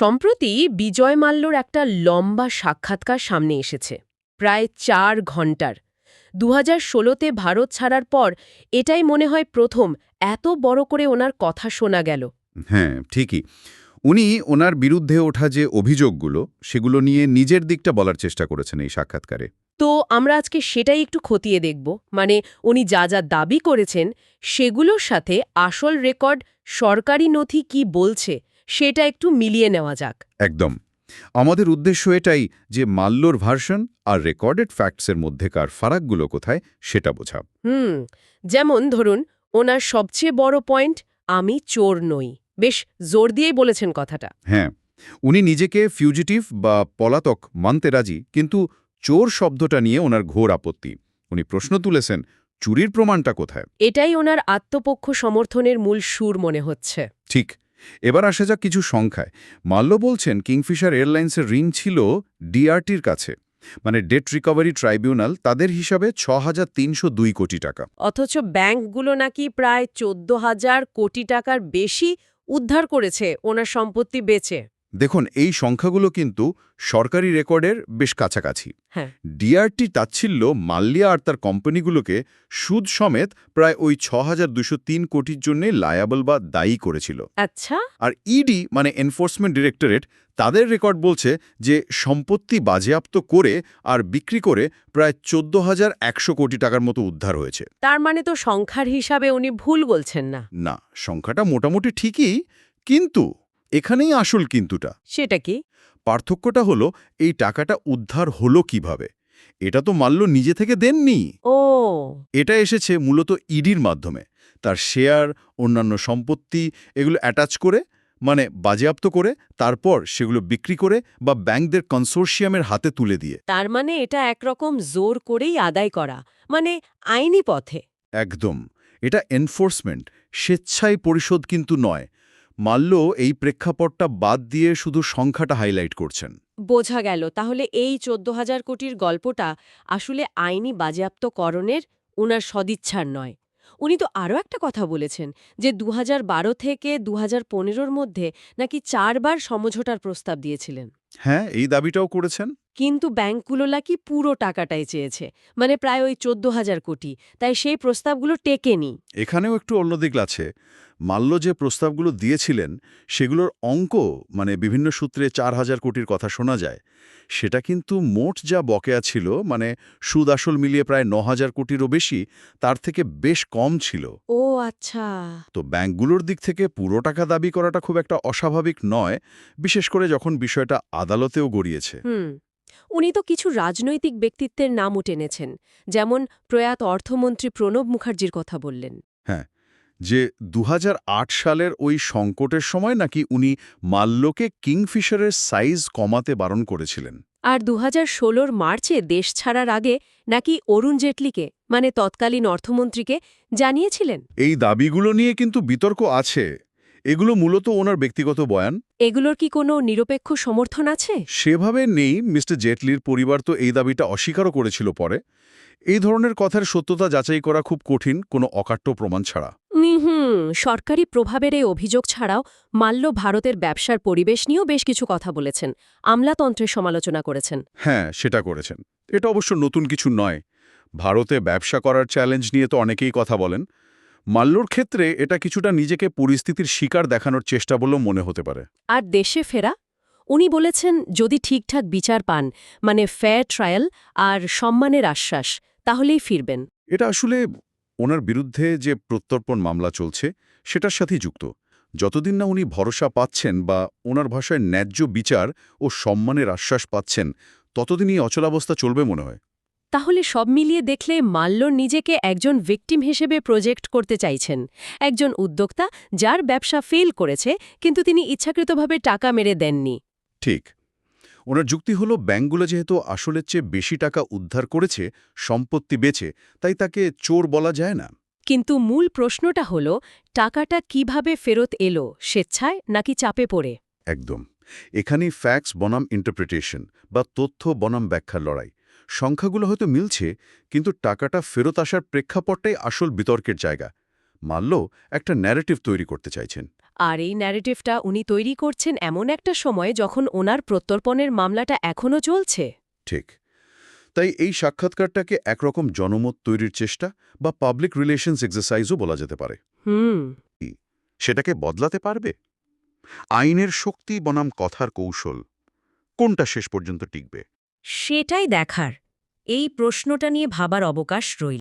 সম্প্রতি বিজয় মাল্যর একটা লম্বা সাক্ষাৎকার সামনে এসেছে প্রায় চার ঘণ্টার দু হাজার ষোলোতে ভারত ছাড়ার পর এটাই মনে হয় প্রথম এত বড় করে ওনার কথা শোনা গেল। হ্যাঁ ঠিকই। উনি ওনার বিরুদ্ধে ওঠা যে অভিযোগগুলো সেগুলো নিয়ে নিজের দিকটা বলার চেষ্টা করেছেন এই সাক্ষাৎকারে। তো আমরা আজকে সেটাই একটু খতিয়ে দেখব মানে উনি যা যা দাবি করেছেন সেগুলোর সাথে আসল রেকর্ড সরকারি নথি কি বলছে সেটা একটু মিলিয়ে নেওয়া যাক। একদম। আমাদের উদ্দেশ্য এটাই যে মাল্যর ভার্সন আর রেকর্ডেড ফ্যাক্টসের মধ্যেকার ফারাকগুলো কোথায় সেটা বোঝা। হুম যেমন ধরুন ওনার সবচেয়ে বড় পয়েন্ট আমি চোর নই। বেশ জোর দিয়েই বলেছেন কথাটা। হ্যাঁ উনি নিজেকে ফিউজিটিভ বা পলাতক মানতে রাজি কিন্তু চোর শব্দটা নিয়ে ওনার ঘোর আপত্তি। উনি প্রশ্ন তুলেছেন চুরির প্রমাণটা কোথায়? এটাই ওনার আত্মপক্ষ সমর্থনের মূল সুর মনে হচ্ছে। ঠিক এবার আসা যাক কিছু সংখ্যায়। মাল্য বলছেন, কিংফিশার এয়ারলাইন্সের ঋণ ছিল ডিআরটির কাছে। মানে ডেট রিকভারি ট্রাইব্যুনাল তাদের হিসাবে ছ কোটি টাকা। অথচ ব্যাংকগুলো নাকি প্রায় চোদ্দ হাজার কোটি টাকার বেশি উদ্ধার করেছে, ওনার সম্পত্তি বেচে। দেখুন এই সংখ্যাগুলো কিন্তু সরকারি রেকর্ডের বেশ কাছাকাছি। হ্যাঁ। ডিআরটি তাচ্ছিল্য মাল্লিয়া আর তার কোম্পানিগুলোকে সুদ সমেত প্রায় ওই ছ কোটির জন্য লায়াবল বা দায়ী করেছিল। আচ্ছা। আর ইডি মানে এনফোর্সমেন্ট ডিরেক্টরেট তাদের রেকর্ড বলছে যে সম্পত্তি বাজেয়াপ্ত করে আর বিক্রি করে প্রায় চোদ্দ হাজার একশো কোটি টাকার মতো উদ্ধার হয়েছে। তার মানে তো সংখ্যার হিসাবে উনি ভুল বলছেন না। না সংখ্যাটা মোটামুটি ঠিকই কিন্তু এখানেই আসল কিন্তুটা। সেটা কি? পার্থক্যটা হলো এই টাকাটা উদ্ধার হলো কীভাবে? এটা তো মাল্য নিজে থেকে দেননি। ও। এটা এসেছে মূলত ইডির মাধ্যমে। তার শেয়ার অন্যান্য সম্পত্তি এগুলো অ্যাটাচ করে মানে বাজেয়াপ্ত করে তারপর সেগুলো বিক্রি করে বা ব্যাংকদের কনসোর্শিয়ামের হাতে তুলে দিয়ে। তার মানে এটা একরকম জোর করেই আদায় করা মানে আইনি পথে। একদম। এটা এনফোর্সমেন্ট স্বেচ্ছায় পরিশোধ কিন্তু নয়। মাল্য এই প্রেক্ষাপটটা বাদ দিয়ে শুধু সংখ্যাটা হাইলাইট করছেন। বোঝা গেল তাহলে এই চোদ্দ হাজার কোটির গল্পটা আসলে আইনি বাজেয়াপ্তকরণের উনার সদিচ্ছার নয়। উনি তো আরও একটা কথা বলেছেন যে দুহাজার বারো থেকে দু হাজার মধ্যে নাকি চারবার সমঝোটার প্রস্তাব দিয়েছিলেন। হ্যাঁ এই দাবিটাও করেছেন। কিন্তু ব্যাংকগুলো নাকি পুরো টাকাটাই চেয়েছে মানে প্রায় ওই চোদ্দ হাজার কোটি তাই সেই প্রস্তাবগুলো টেকেনি। এখানেও একটু অন্য দিক আছে। মাল্য যে প্রস্তাবগুলো দিয়েছিলেন সেগুলোর অঙ্ক মানে বিভিন্ন সূত্রে চার হাজার কোটির কথা শোনা যায়। সেটা কিন্তু মোট যা বকেয়া ছিল মানে সুদ আসল মিলিয়ে প্রায় ন হাজার কোটিরও বেশি তার থেকে বেশ কম ছিল। ও আচ্ছা। তো ব্যাংকগুলোর দিক থেকে পুরো টাকা দাবি করাটা খুব একটা অস্বাভাবিক নয় বিশেষ করে যখন বিষয়টা আদালতেও গড়িয়েছে। উনি তো কিছু রাজনৈতিক ব্যক্তিত্বের নামও টেনেছেন যেমন প্রয়াত অর্থমন্ত্রী প্রণব মুখার্জির কথা বললেন। হ্যাঁ যে দু হাজার আট সালের ওই সংকটের সময় নাকি উনি মাল্যকে কিংফিশারের সাইজ কমাতে বারণ করেছিলেন। আর দু হাজার মার্চে দেশ ছাড়ার আগে নাকি অরুণ জেটলিকে মানে তৎকালীন অর্থমন্ত্রীকে জানিয়েছিলেন? এই দাবিগুলো নিয়ে কিন্তু বিতর্ক আছে। এগুলো মূলত ওনার ব্যক্তিগত বয়ান। এগুলোর কি কোনো নিরপেক্ষ সমর্থন আছে? সেভাবে নেই মিস্টার জেটলির পরিবার তো এই দাবিটা অস্বীকারও করেছিল পরে। এই ধরনের কথার সত্যতা যাচাই করা খুব কঠিন কোনো অকাট্য প্রমাণ ছাড়া। হুম সরকারি প্রভাবের এই অভিযোগ ছাড়াও মাল্য ভারতের ব্যবসার পরিবেশ নিয়েও বেশ কিছু কথা বলেছেন। আমলাতন্ত্রের সমালোচনা করেছেন। হ্যাঁ সেটা করেছেন। এটা অবশ্য নতুন কিছু নয়। ভারতে ব্যবসা করার চ্যালেঞ্জ নিয়ে তো অনেকেই কথা বলেন। মাল্যর ক্ষেত্রে এটা কিছুটা নিজেকে পরিস্থিতির শিকার দেখানোর চেষ্টা বলেও মনে হতে পারে। আর দেশে ফেরা? উনি বলেছেন যদি ঠিকঠাক বিচার পান মানে ফেয়ার ট্রায়াল আর সম্মানের আশ্বাস তাহলেই ফিরবেন। এটা আসলে ওনার বিরুদ্ধে যে প্রত্যর্পণ মামলা চলছে সেটার সাথেই যুক্ত। যতদিন না উনি ভরসা পাচ্ছেন বা ওনার ভাষায় ন্যায্য বিচার ও সম্মানের আশ্বাস পাচ্ছেন ততদিনই অচলাবস্থা চলবে মনে হয়। তাহলে সব মিলিয়ে দেখলে মাল্য নিজেকে একজন ভিকটিম হিসেবে প্রজেক্ট করতে চাইছেন। একজন উদ্যোক্তা যার ব্যবসা ফেল করেছে কিন্তু তিনি ইচ্ছাকৃতভাবে টাকা মেরে দেননি। ঠিক। ওনার যুক্তি হলো ব্যাঙ্কগুলো যেহেতু আসলের চেয়ে বেশি টাকা উদ্ধার করেছে সম্পত্তি বেচে তাই তাকে চোর বলা যায় না। কিন্তু মূল প্রশ্নটা হল টাকাটা কীভাবে ফেরত এলো স্বেচ্ছায় নাকি চাপে পড়ে? একদম। এখানেই ফ্যাক্স বনাম ইন্টারপ্রিটেশন বা তথ্য বনাম ব্যাখ্যার লড়াই। সংখ্যাগুলো হয়তো মিলছে কিন্তু টাকাটা ফেরত আসার প্রেক্ষাপটটাই আসল বিতর্কের জায়গা। মাল্য একটা ন্যারেটিভ তৈরি করতে চাইছেন। আর এই ন্যারেটিভটা উনি তৈরি করছেন এমন একটা সময়ে যখন ওনার প্রত্যর্পণের মামলাটা এখনও চলছে। ঠিক। তাই এই সাক্ষাৎকারটাকে একরকম জনমত তৈরির চেষ্টা বা পাবলিক রিলেশনস এক্সারসাইজও বলা যেতে পারে। হুম। সেটাকে বদলাতে পারবে? আইনের শক্তি বনাম কথার কৌশল কোনটা শেষ পর্যন্ত টিকবে? সেটাই দেখার। এই প্রশ্নটা নিয়ে ভাবার অবকাশ রইল।